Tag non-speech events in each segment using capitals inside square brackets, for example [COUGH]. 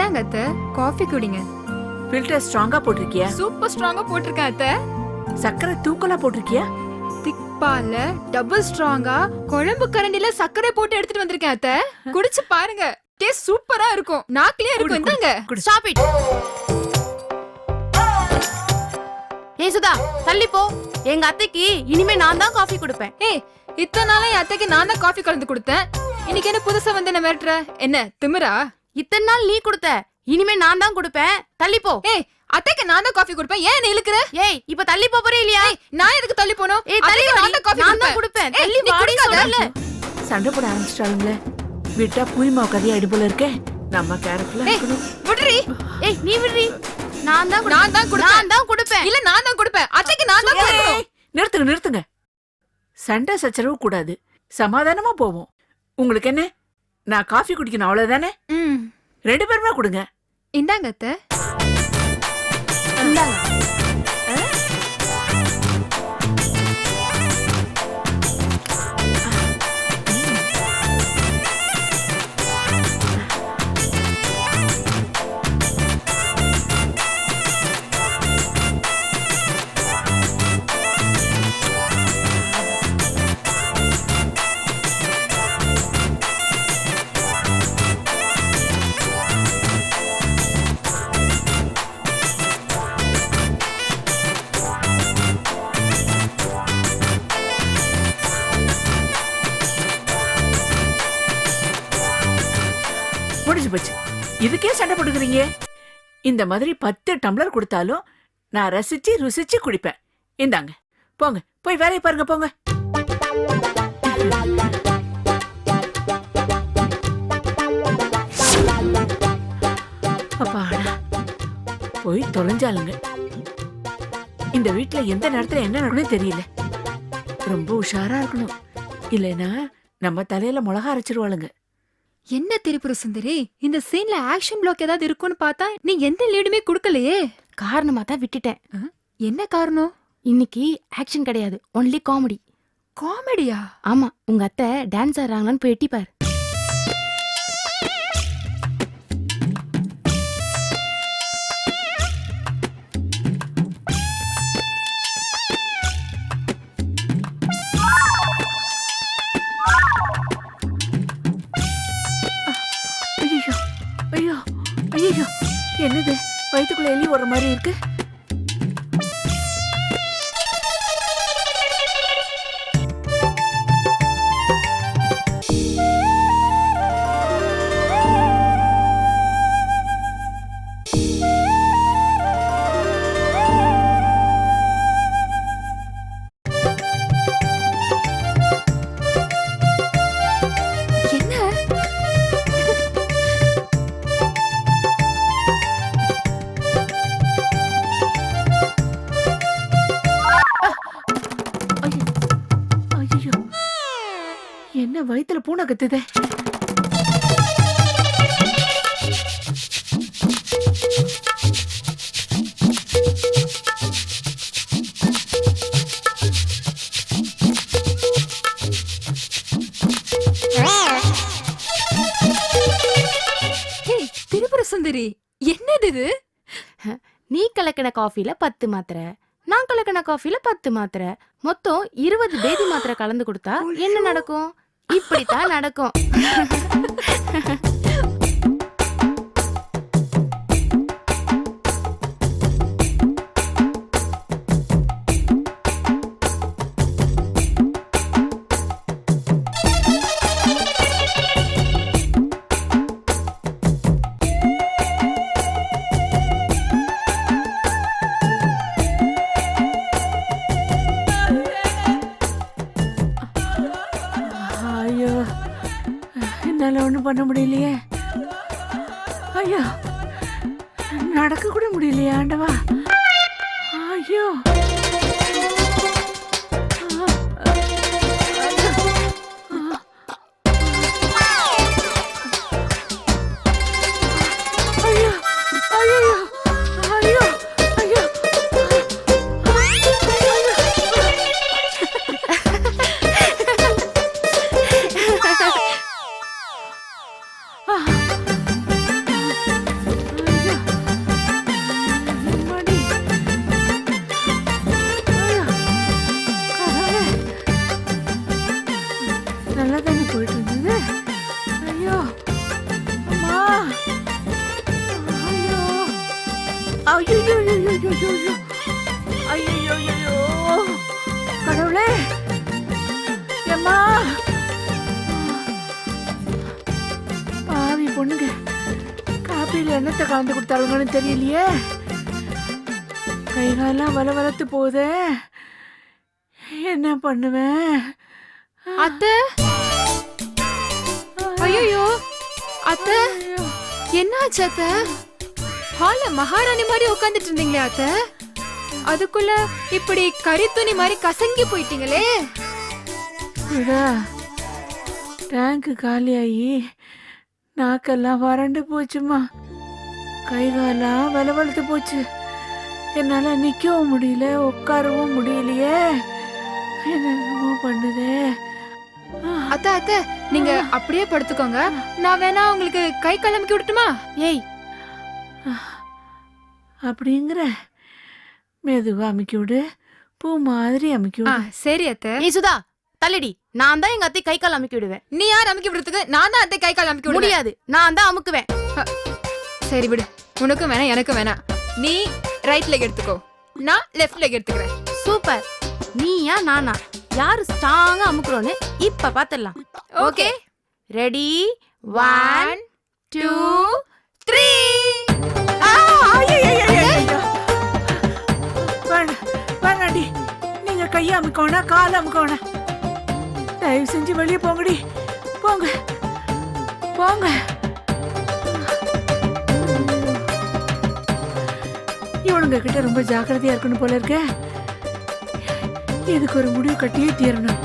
இந்தாங்க அத்தை காஃபி குடிங்க. ஃபில்டர் ஸ்ட்ராங்கா போட்டிருக்கியா? சூப்பர் ஸ்ட்ராங்கா போட்டிருக்கேன் அத்தை. சக்கரை தூக்கலா போட்டிருக்கியா? திக்பால்ல டபுள் ஸ்ட்ராங்கா குழம்பு கரண்டில சர்க்கரை போட்டு எடுத்துட்டு வந்திருக்கேன் அத்தை. குடிச்சு பாருங்க. டேஸ்ட் சூப்பரா இருக்கும். நாக்கிலே இருக்கும். குடு. இந்தாங்க. ஸ்டாப் இட் ஏய் சுதா தள்ளி போ. எங்க அத்தைக்கு இனிமே நான் தான் காஃபி கொடுப்பேன். ஏய் இத்தனை நாளா என் அத்தைக்கு நான் தான் காஃபி கலந்து கொடுத்தேன். இன்னைக்கு என்ன புதுசா வந்து என்ன மிரட்டுற? என்ன திமிரா? இத்தனை நாள் நீ கொடுத்த இனிமே நான் தான் கொடுப்பேன். தள்ளி போ. ஏய் அத்தைக்கு நான் தான் காஃபி கொடுப்பேன். ஏன் என்ன இழுக்குற? ஏய் இப்ப தள்ளி போ போறே இல்லையா? ஏய் நான் எதுக்கு தள்ளி போணும்? ஏய் தள்ளி. நான் தான் காஃபி நான் தான் கொடுப்பேன். கொடுப்பேன். தள்ளி நீ வாடி. சொல்லல சண்டை போட ஆரம்பிச்சிட்டாளுங்களே. விட்டா புளிமா கதையா இடுப்புல இருக்கே. நம்ம கேரக்டர்ல ஏய் விடுறி. ஏய் நீ விடுறி. நான் தான் நான் தான் கொடுப்பேன். நான் தான் கொடுப்பேன். இல்ல நான் தான் கொடுப்பேன். அத்தைக்கு நான் தான் கொடுக்கணும். நிறுத்துங்க நிறுத்துங்க. சண்டை சச்சரவு கூடாது. சமாதானமா போவோம். உங்களுக்கு என்ன? நான் காஃபி குடிக்கணும் அவ்வளவுதானே? ம். ரெண்டு பேருமே கொடுங்க. இந்தாங்க அத்தை. இந்தாங்க. இதுக்கே சண்டை போட்டுக்கிறீங்க? இந்த மாதிரி பத்து டம்ளர் கொடுத்தாலும் நான் ரசிச்சு ருசிச்சு குடிப்பேன். இந்தாங்க போங்க போய் வேலையை பாருங்க போங்க. அப்பாடா போய் தொலைஞ்சாலுங்க. இந்த வீட்டுல எந்த நேரத்துல என்ன நடக்கணும் தெரியல. ரொம்ப உஷாரா இருக்கணும். இல்லைன்னா நம்ம தலையில மிளகா அரைச்சிருவாளுங்க. என்ன திரிபுர சுந்தரி? இந்த சீன்ல ஆக்ஷன் பிளாக் ஏதாவது இருக்கும்னு பார்த்தா நீ எந்த லீடுமே கொடுக்கலையே. காரணமா தான் விட்டுட்டேன். என்ன காரணம்? இன்னைக்கு ஆக்ஷன் கிடையாது. ஒன்லி காமெடி காமெடியா ஆமா உங்க அத்தை டான்ஸ் ஆடுறாங்களான்னு போய் எட்டிப்பார். எலி வர மாதிரி இருக்கு. ஏய் திரிபுர சுந்தரி என்னது இது நீ கலக்கின காஃபில பத்து மாத்திரை நான் கலக்கின காஃபில பத்து மாத்திரை. மொத்தம் இருபது பேதி மாத்திரை கலந்து கொடுத்தா என்ன நடக்கும்? இப்படித்தான் நடக்கும். [LAUGHS] பண்ண முடியலையே. ஐயா நடக்க கூட முடியலையே ஆண்டவா. என்னத்தை கலந்து கொடுத்தாளுங்கன்னு தெரியலையே? கை காலெல்லாம் வல வளர்த்து போதே என்ன பண்ணுவேன்? அத்தை? ஐயோ அத்தை? என்னாச்சு அத்தை? ஹால்ல மகாராணி மாதிரி உட்கார்ந்துட்டு இருந்தீங்களே அத்தை? அதுக்குள்ள இப்படி கறி துணி மாதிரி கசங்கி போயிட்டீங்களே? டேங்க் காலியாகி நாக்கெல்லாம் வறண்டு போச்சுமா கை காலெல்லாம் வல வளர்த்து போச்சு. என்னால நிக்கவும் முடியல உட்காரவும் முடியலையே. என்னென்னமோ பண்ணுதே. அத்தை அத்தை நீங்க அப்படியே படுத்துக்கோங்க. நான் வேணா உங்களுக்கு கை கலமிக்கி விடட்டுமா? ஏய். அப்படிங்கிற. மெதுவா அமுக்கி விடு. பூ மாதிரி அமுக்கி விடு. சரி அத்தை. ஏய் சுதா தள்ளிடி. நான் தான் எங்க அத்தை கை கால் அமுக்கி விடுவேன். நீ யார் அமுக்கி விடுறதுக்கு? நான் தான் அத்தை கை கால் அமுக்கி முடியாது. நான் தான் அமுக்குவேன். சரி விடு. உனக்கும் வேணாம் எனக்கும் வேணாம். நீ ரைட் லெக் எடுத்துக்கோ. நான் லெஃப்ட் லெக் எடுத்துக்கிறேன். சூப்பர். நீயா நானா? யாரு ஸ்ட்ராங்கா அமுக்குறோன்னு இப்ப பாத்துடலாம். Okay. Ready one two three வேணாண்டி. நீங்க கையை அமுக்கோனா கால் அமுக்கோனா? தயவு செஞ்சு வெளியே போங்கடி. போங்க. போங்க. கிட்ட ரொம்ப ஜாக்கிரதையா இருக்கணும் போல இருக்க. இதுக்கு ஒரு முடிவு கட்டியே தீரணும்.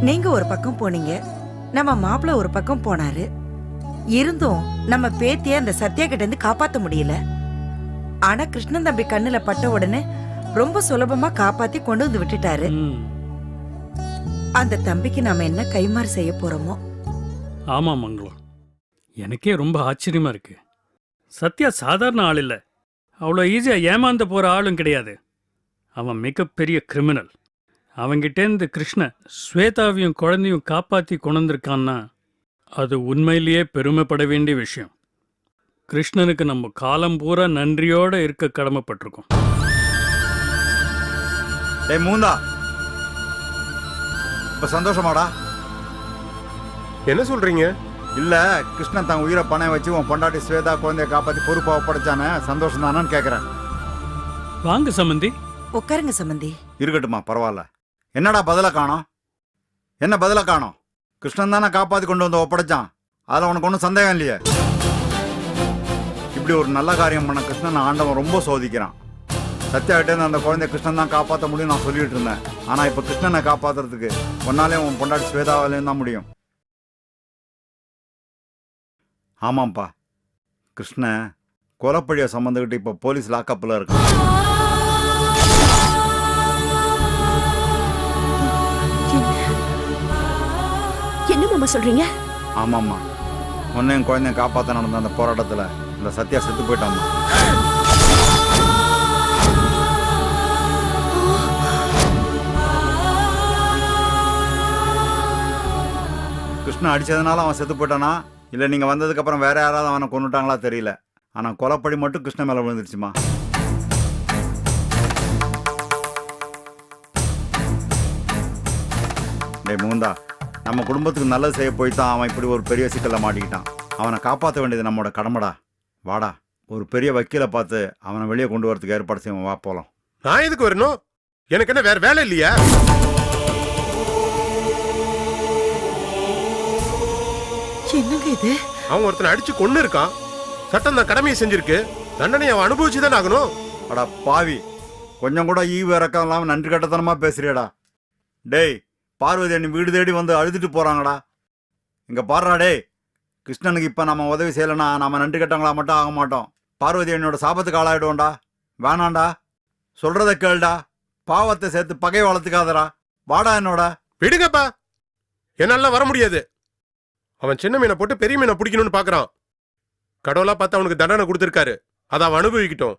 நீங்க ஒரு பக்கம் போனீங்க. நம்ம மாப்பிள்ள ஒரு பக்கம் போனாரு. இருந்தும் நம்ம பேத்திய அந்த சத்யா கிட்ட இருந்து காப்பாத்த முடியல. ஆனா கிருஷ்ணன் தம்பி கண்ணுல பட்ட உடனே ரொம்ப சுலபமா காப்பாத்தி கொண்டு வந்து விட்டுட்டாரு. அந்த தம்பிக்கு நாம என்ன கைமாறு செய்ய போறோமோ? ஆமாம் மங்களம் எனக்கே ரொம்ப ஆச்சரியமா இருக்கு. சத்யா சாதாரண ஆள் இல்லை. அவ்வளோ ஈஸியாக ஏமாந்து போகிற ஆளும் கிடையாது. அவன் மிகப்பெரிய கிரிமினல் அவங்கிட்டேருந்து கிருஷ்ண ஸ்வேதாவையும் குழந்தையும் காப்பாற்றி கொண்டிருக்கான்னா அது உண்மையிலேயே பெருமைப்பட வேண்டிய விஷயம். கிருஷ்ணனுக்கு நம்ம காலம் பூரா நன்றியோடு இருக்க கடமைப்பட்டிருக்கோம். டேய் மூந்தா. இப்ப சந்தோஷமாடா. என்ன சொல்றீங்க? இல்ல கிருஷ்ணன் தன் உயிரை பணம் வச்சு உன் பொண்டாட்டி ஸ்வேதா குழந்தைய காப்பாத்தி பொறுப்பா ஒப்படைச்சானே? சந்தோஷம் தானான்னு கேக்குறேன். வாங்க சம்பந்தி உட்காருங்க சம்பந்தி இருக்கட்டுமா பரவாயில்ல. என்னடா பதில காணோம்? என்ன பதில காணோம்? கிருஷ்ணன் தானே காப்பாத்தி கொண்டு வந்து ஒப்படைச்சான். அதுல உனக்கு ஒன்றும் சந்தேகம் இல்லையே? இப்படி ஒரு நல்ல காரியம் பண்ண கிருஷ்ணன் ஆண்டவன் ரொம்ப சோதிக்கிறான். சத்யா கிட்ட இருந்து அந்த குழந்தைய கிருஷ்ணன் தான் காப்பாற்ற முடியும் நான் சொல்லிட்டு இருந்தேன். ஆனா இப்ப கிருஷ்ணனை காப்பாத்துறதுக்கு ஒன்னாலே உன் பொண்டாட்டி ஸ்வேதாவிலேயும் தான் முடியும். ஆமாம்ப்பா கிருஷ்ண கொலப்பழிய சம்மந்துக்கிட்டு இப்போ போலீஸ் லாக்கப்பில் இருக்கு. என்ன மாமா சொல்றீங்க? ஆமாம்மா. உன்னையும் குழந்தைய காப்பாற்ற நடந்த அந்த போராட்டத்தில் இந்த சத்யா செத்து போயிட்டாம்மா. கிருஷ்ணன் அடித்ததுனால அவன் செத்து போயிட்டானா? இல்லை நீங்கள் வந்ததுக்கப்புறம் வேற யாராவது அவனை கொண்டுட்டாங்களா தெரியல. ஆனால் கொலப்படி மட்டும் கிருஷ்ணன் மேலே விழுந்துருச்சுமா? டேய் முகுந்தா நம்ம குடும்பத்துக்கு நல்லது செய்ய போய் தான் அவன் இப்படி ஒரு பெரிய சிக்கல்ல மாட்டிக்கிட்டான். அவனை காப்பாற்ற வேண்டியது நம்மளோட கடமைடா. வாடா ஒரு பெரிய வக்கீலை பார்த்து அவனை வெளியே கொண்டு வரதுக்கு ஏற்பாடு செய்வோம். வா போலாம். நான் எதுக்கு வரணும்? எனக்கு என்ன வேற வேலை இல்லையா? என்னங்க இது? அவன் ஒருத்தனை அடிச்சு கொன்னு இருக்கான். சட்டம் தான் கடமையை செஞ்சிருக்கு. தண்டனை அவன் அனுபவிச்சு தான் ஆகணும். அடா பாவி. கொஞ்சம் கூட ஈவு இறக்கம் இல்லாமல் நன்றி கட்டத்தனமா பேசுறியடா. டேய் பார்வதி அண்ணி வீடு தேடி வந்து அழுதுட்டு போறாங்கடா. இங்க பாடுறா டேய் கிருஷ்ணனுக்கு இப்போ நம்ம உதவி செய்யலைன்னா நம்ம நன்றி கட்டங்களா மட்டும் ஆக மாட்டோம். பார்வதி அண்ணியோட சாபத்துக்கு ஆளாயிடுவோம்டா. வேணாம்டா. சொல்றத கேளுடா. பாவத்தை சேர்த்து பகை வளர்த்துக்காதடா. வாடா என்னோட. விடுங்கப்பா. என்னால வர முடியாது. அவன் சின்ன மீனை போட்டு பெரிய மீனை பிடிக்கணும்னு பார்க்குறான் கடவுளாக பார்த்து அவனுக்கு தண்டனை கொடுத்துருக்காரு. அதை அவன் அனுபவிக்கட்டும்.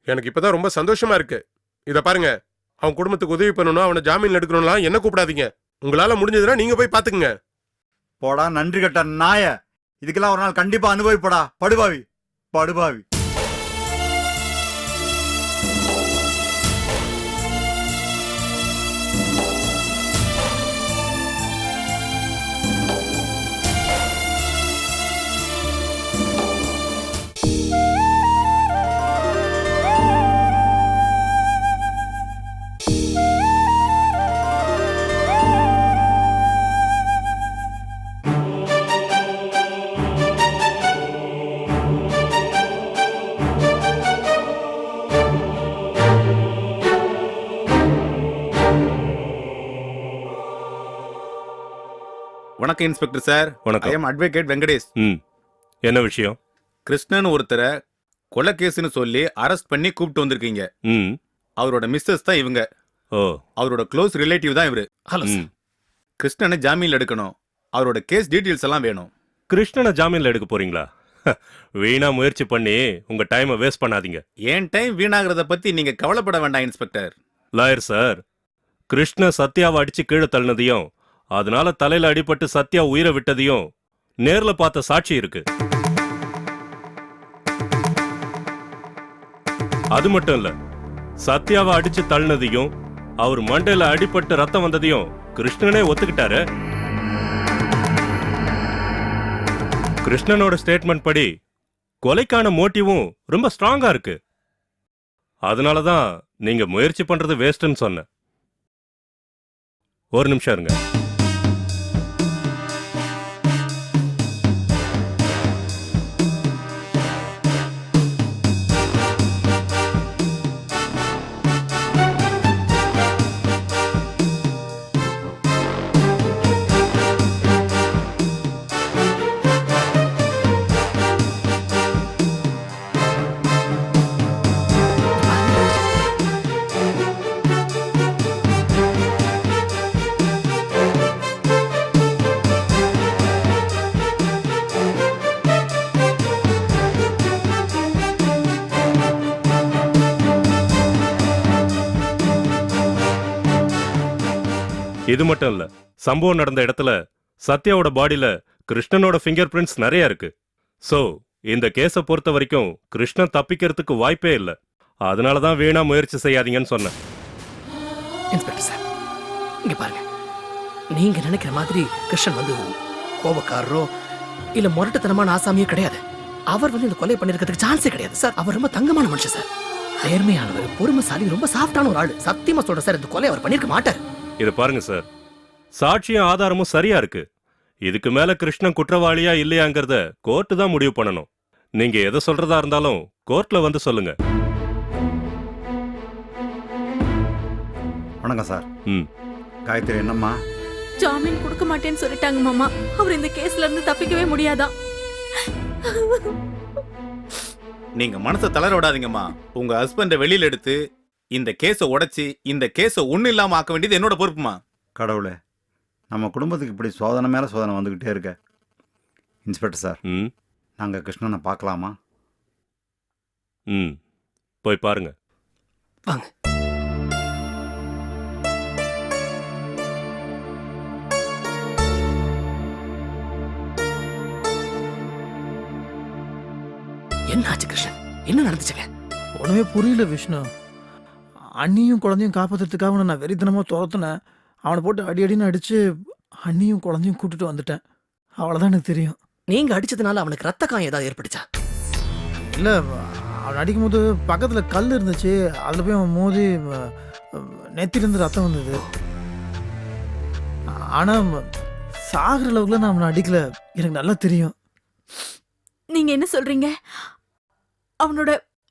எனக்கு இப்பதான் ரொம்ப சந்தோஷமா இருக்கு. இதை பாருங்க. அவன் குடும்பத்துக்கு உதவி பண்ணணும் அவனை ஜாமீன் எடுக்கணும்லாம் என்ன கூப்பிடாதீங்க. உங்களால முடிஞ்சதுன்னா நீங்க போய் பாத்துக்குங்க. போடா நன்றி கட்ட நாய. இதுக்கெல்லாம் ஒரு நாள் கண்டிப்பா அனுபவிப்படா. படுபாவி. படுபாவி. வணக்கம் இன்ஸ்பெக்டர் சார். வணக்கம். எம் அட்வொகேட் வெங்கடேஷ். ம். என்ன விஷயம்? கிருஷ்ணன் ஒருத்தரை கொலை கேஸ்னு சொல்லி அரெஸ்ட் பண்ணி கூப்பிட்டு வந்திருக்கீங்க. ம். அவரோட மிஸ்ஸஸ் தான் இவங்க. ஓ. அவரோட க்ளோஸ் ரிலேட்டிவ் தான் இவரு. ஹலோ ம். கிருஷ்ணனை ஜாமீன்ல எடுக்கணும். அவரோட கேஸ் டீட்டெயில்ஸ் எல்லாம் வேணும். கிருஷ்ணனை ஜாமீன்ல எடுக்க போறீங்களா? வீணா முயற்சி பண்ணி உங்க டைமை வேஸ்ட் பண்ணாதீங்க. ஏன் டைம் வீணாகிறத பத்தி நீங்க கவலைப்பட வேண்டாம் இன்ஸ்பெக்டர். லாயர் சார் கிருஷ்ண சத்யாவை அடிச்சு கீழே தள்ளினதையும் அதனால தலையில அடிபட்டு சத்யா உயிரை விட்டதையும் நேர்ல பார்த்த சாட்சி இருக்கு. அது மட்டும் இல்ல சத்யாவை அடிச்சு தள்ளினதையும் அவர் மண்டையில அடிபட்டு ரத்தம் வந்ததையும் கிருஷ்ணனே ஒத்துக்கிட்டாரு? கிருஷ்ணனோட ஸ்டேட்மெண்ட் படி கொலைக்கான மோட்டிவும் ரொம்ப ஸ்ட்ராங்கா இருக்கு. அதனால தான் நீங்க முயற்சி பண்றது வேஸ்ட்னு சொன்னேன். ஒரு நிமிஷம் இருங்க. இது மட்டும் இல்ல சம்பவம் நடந்த இடத்துல சத்யாவோட பாடியில கிருஷ்ணனோட ஃபிங்கர் பிரிண்ட்ஸ் நிறைய இருக்கு. சோ இந்த கேஸை பொறுத்த வரைக்கும் கிருஷ்ணன் தப்பிக்கிறதுக்கு வாய்ப்பே இல்ல. அதனால தான் வீணா முயற்சி செய்யாதீங்கன்னு சொன்னேன். இன்ஸ்பெக்டர் சார் இங்க பாருங்க. நீங்க நினைக்கிற மாதிரி கிருஷ்ணன் வந்து கோபக்காரரோ இல்ல முரட்டுத்தனமான ஆசாமியோ கிடையாது. அவர் வந்து இந்த கொலை பண்ணிருக்கிறதுக்கு சான்ஸே கிடையாது. சார் அவர் ரொம்ப தங்கமான மனுஷன் சார் நேர்மையானவர் பொறுமைசாலி ரொம்ப சாஃப்டான ஒரு ஆள். சத்தியமா சொல்றேன் சார் இந்த கொலை அவர் பண்ணிருக்க மாட்டார். இது பாருங்க சார். சாட்சியும் ஆதாரமும் சரியா இருக்கு. இதுக்கு மேல கிருஷ்ணன் குற்றவாளியா இல்லையாங்கிறத கோர்ட்டு தான் முடிவு பண்ணணும். நீங்க எதை சொல்றதா இருந்தாலும் கோர்ட்ல வந்து சொல்லுங்க. வணக்கம் சார். ம். காயத்ரி என்னம்மா? ஜாமீன் கொடுக்க மாட்டேன்னு சொல்லிட்டாங்க மாமா. அவர் இந்த கேஸ்ல இருந்து தப்பிக்கவே முடியாதான் நீங்க மனசை தளர விடாதீங்கம்மா. உங்க ஹஸ்பண்ட வெளியில எடுத்து இந்த கேஸை உடைச்சி இந்த கேஸை ஒண்ணு இல்லாம ஆக்க வேண்டியது என்னோட பொறுப்புமா? கடவுளே நம்ம குடும்பத்துக்கு இப்படி சோதனை மேலே சோதனை வந்துக்கிட்டே இருக்க. இன்ஸ்பெக்டர் சார் ம். நாங்கள் கிருஷ்ணனை பார்க்கலாமா? ம். போய் பாருங்க. வாங்க. என்ன ஆச்சு கிருஷ்ணன்? என்ன நடந்துச்சுங்க? ஒண்ணுமே புரியல விஷ்ணு. அண்ணியும் குழந்தையும் காப்பாத்துறதுக்காக அவனை நான் வெறித்தனமாக துரத்துனேன். அவனை போட்டு அடி அடின்னு அடிச்சு அண்ணியும் குழந்தையும் கூட்டிட்டு வந்துட்டேன். அவ்வளோதான் எனக்கு தெரியும். நீங்க அடிச்சதுனால அவனுக்கு ரத்த காயம் ஏதாவது ஏற்பட்டுச்சா? இல்லை அவன் அடிக்கும்போது பக்கத்தில் கல் இருந்துச்சு. அதில் போய் அவன் மோதி நெத்திலிருந்து ரத்தம் வந்தது. ஆனால் சாகிற அளவுக்குலாம் நான் அவனை அடிக்கல. எனக்கு நல்லா தெரியும். நீங்க என்ன சொல்றீங்க? அவனோட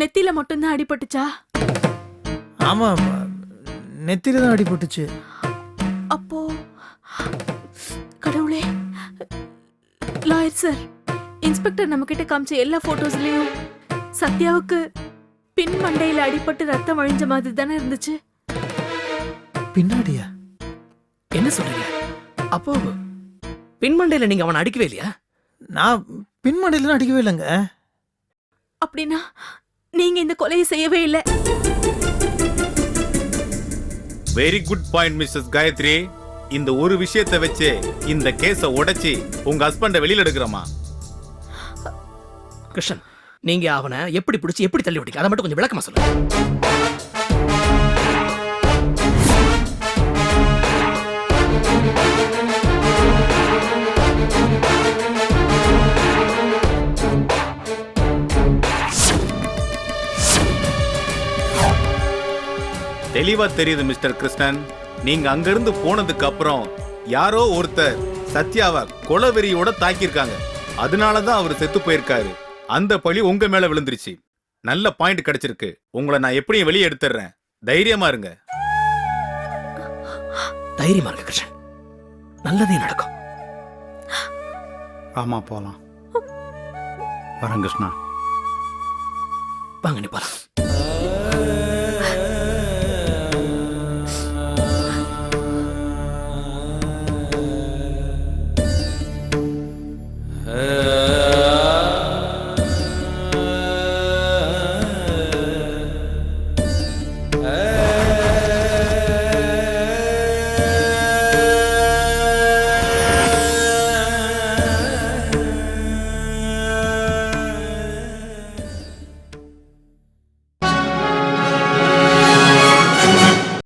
நெத்தியில மட்டும்தான் அடிபட்டுச்சா? ஆமாம் நெத்தில தான் அடிபட்டுச்சு. அப்போ கடவுளே. லாயர் சார் இன்ஸ்பெக்டர் நம்ம கிட்ட காமிச்ச எல்லா போட்டோஸ்லயும் சத்யாவுக்கு பின் மண்டையில அடிபட்டு ரத்தம் வழிஞ்ச மாதிரி தானே இருந்துச்சு. பின்னாடியா? என்ன சொல்றீங்க? அப்போ பின்மண்டையில நீங்க அவனை அடிக்கவே இல்லையா? நான் பின்மண்டையில அடிக்கவே இல்லைங்க. அப்படின்னா நீங்க இந்த கொலையை செய்யவே இல்லை. Very good point Mrs Gayathri இந்த ஒரு விஷயத்தை வச்சு இந்த கேஸை உடைச்சி உங்க ஹஸ்பண்ட வெளியில எடுக்கிறோமா? கிருஷ்ணன் நீங்க அவனை எப்படி பிடிச்சி எப்படி தள்ளி விட்டீங்க? அதை மட்டும் கொஞ்சம் விளக்கமா சொல்லுங்க. தெளிவா தெரியுது மிஸ்டர் கிருஷ்ணன். நீங்க அங்கிருந்து போனதுக்கு அப்புறம் யாரோ ஒருத்தர் சத்யாவை கொலவெறியோட தாக்கியிருக்காங்க. அதனால தான் அவர் செத்து போயிருக்காரு. அந்த பழி உங்க மேல விழுந்துருச்சு. நல்ல பாயிண்ட் கிடைச்சிருக்கு. உங்களை நான் எப்படியும் வெளியே எடுத்துடுறேன். தைரியமா இருங்க. தைரியமா இருங்க கிருஷ்ணன். நல்லதே நடக்கும். வாமா போகலாம் வரேன் கிருஷ்ணா. வாங்க நீ போலாம்.